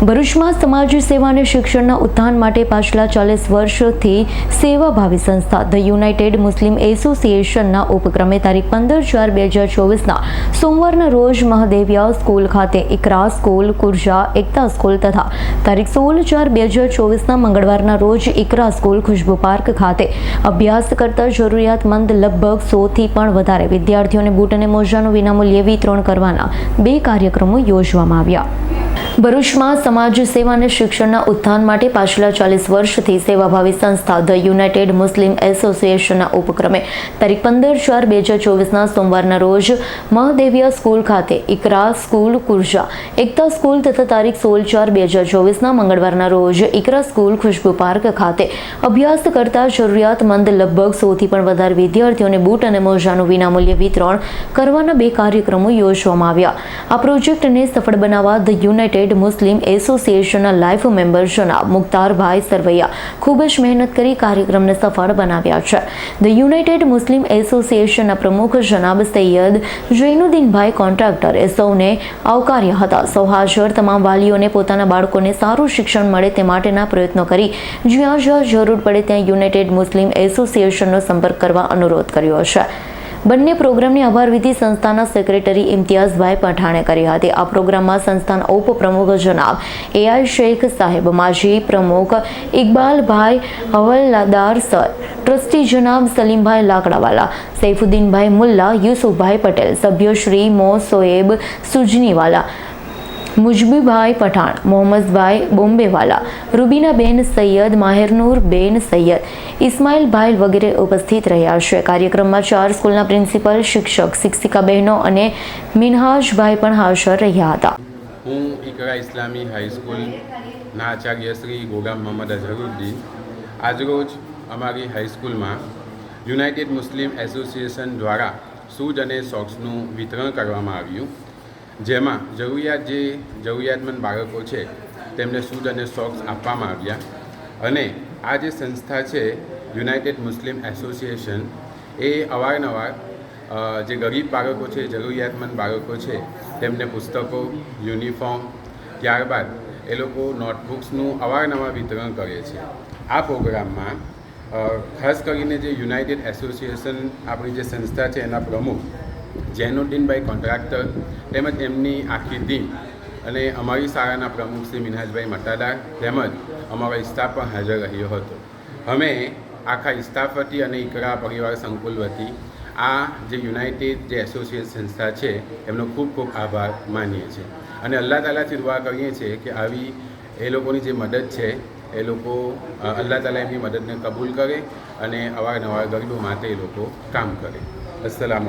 ભરૂચમાં સમાજ સેવા અને શિક્ષણના ઉત્થાન માટે પાછલા ચાલીસ વર્ષથી સેવાભાવી સંસ્થા ધ યુનાઇટેડ મુસ્લિમ એસોસિએશનના ઉપક્રમે તારીખ પંદર ચાર બે હજાર ચોવીસના સોમવારના રોજ મહાદેવિયા સ્કૂલ ખાતે ઇકરા સ્કૂલ, કુર્જા, એકતા સ્કૂલ તથા તારીખ સોળ ચાર બે હજાર ચોવીસના મંગળવારના રોજ ઇકરા સ્કૂલ, ખુશ્બુ પાર્ક ખાતે અભ્યાસ કરતા જરૂરિયાતમંદ લગભગ સોથી પણ વધારે વિદ્યાર્થીઓને બૂટ અને મોજાનું વિનામૂલ્યે વિતરણ કરવાના બે કાર્યક્રમો યોજવામાં આવ્યા. ભરૂચમાં સમાજ સેવા અને શિક્ષણના ઉત્થાન માટે પાછલા ચાલીસ વર્ષથી સેવાભાવી સંસ્થા ધ યુનાઇટેડ મુસ્લિમ એસોસિએશનના ઉપક્રમે તારીખ પંદર ચાર બે હજાર ચોવીસના સોમવારના રોજ મહાદેવિયા સ્કૂલ ખાતે ઇકરા સ્કૂલ કુર્જા, એકતા સ્કૂલ તથા તારીખ સોળ ચાર બે હજાર ચોવીસના મંગળવારના રોજ ઇકરા સ્કૂલ ખુશ્બુ પાર્ક ખાતે અભ્યાસ કરતા જરૂરિયાતમંદ લગભગ સોથી પણ વધારે વિદ્યાર્થીઓને બૂટ અને મોજાનું વિનામૂલ્ય વિતરણ કરવાના બે કાર્યક્રમો યોજવામાં આવ્યા. આ પ્રોજેક્ટને સફળ બનાવવા ધ યુનાઇટેડ મુસ્લિમ એસોસિએશનના લાઈફ મેમ્બર જનાબ મુખ્તારભાઈ સરવૈયા ખૂબ જ મહેનત કરી કાર્યક્રમને સફળ બનાવ્યા છે. ધ યુનાઇટેડ મુસ્લિમ એસોસિએશનના પ્રમુખ જનાબ સૈયદ જૈનુદ્દીનભાઈ કોન્ટ્રાક્ટરે સૌને આવકાર્યા હતા. સૌ હાજર તમામ વાલીઓને પોતાના બાળકોને સારું શિક્ષણ મળે તે માટેના પ્રયત્નો કરી જ્યાં જ્યાં જરૂર પડે ત્યાં યુનાઇટેડ મુસ્લિમ એસોસિએશનનો સંપર્ક કરવા અનુરોધ કર્યો છે. બંને પ્રોગ્રામની આભારવિધિ સંસ્થાના સેક્રેટરી ઇમ્તિયાઝભાઈ પઠાણે કરી હતી. આ પ્રોગ્રામમાં સંસ્થાના ઉપપ્રમુખ જનાબ એઆઈ શેખ સાહેબ, માજી પ્રમુખ ઇકબાલભાઈ હવલદાર સર ટ્રસ્ટી જનાબ સલીમભાઈ લાકડાવાલા, સૈફુદ્દીનભાઈ મુલ્લા, યુસુફભાઈ પટેલ, સભ્યો શ્રી મો સોએબ સુજનીવાલા મુજબીભાઈ પઠાણ, મોહમ્મદભાઈ બોમ્બેવાલા, રૂબીનાબેન સૈયદ માહેરનૂર બેન સૈયદ, ઇસ્માઇલભાઈ વગેરે ઉપસ્થિત રહ્યા છે. કાર્યક્રમમાં ચાર સ્કૂલના પ્રિન્સિપલ, શિક્ષક શિક્ષિકા બહેનો અને મિનહાજભાઈ પણ હાજર રહ્યા હતા. હું ઇકરા ઇસ્લામી હાઈસ્કૂલના આચાર્ય શ્રી ગોગામ મોહમ્મદ અઝહરુદ્દીન. આજરોજ અમારી હાઈસ્કૂલમાં યુનાઇટેડ મુસ્લિમ એસોસિએશન દ્વારા શૂઝ અને સોક્સનું વિતરણ કરવામાં આવ્યું. જેમાં જરૂરિયાત જે જરૂરિયાતમંદ બાળકો છે, તેમને શૂઝ અને સોક્સ આપવામાં આવ્યા અને આ જે સંસ્થા છે, યુનાઇટેડ મુસ્લિમ એસોસિએશન, એ અવારનવાર જે ગરીબ બાળકો છે, જરૂરિયાતમંદ બાળકો છે, તેમને પુસ્તકો, યુનિફોર્મ, ત્યારબાદ એ લોકો નોટબુક્સનું અવારનવાર વિતરણ કરે છે. આ પ્રોગ્રામમાં ખાસ કરીને જે યુનાઇટેડ એસોસિએશન આપણી જે સંસ્થા છે, એના પ્રમુખ જૈનુદ્દીનભાઈ કોન્ટ્રાક્ટર તેમજ એમની આખી ટીમ અને અમારી શાળાના પ્રમુખ શ્રી મિનહાજભાઈ મટાદાર તેમજ અમારો સ્ટાફ પણ હાજર રહ્યો હતો. અમે આખા સ્ટાફ વતી અને ઇકરા પરિવાર સંકુલ વતી આ જે યુનાઇટેડ જે એસોસિએટ સંસ્થા છે, એમનો ખૂબ ખૂબ આભાર માનીએ છીએ. અને અલ્લાહ તાલાથી દુઆ કરીએ છીએ કે આવી એ લોકોની જે મદદ છે, એ લોકો અલ્લાહ તાલા એમની મદદને કબૂલ કરે અને અવારનવાર ગરીબો માટે એ લોકો કામ કરે. અસલામ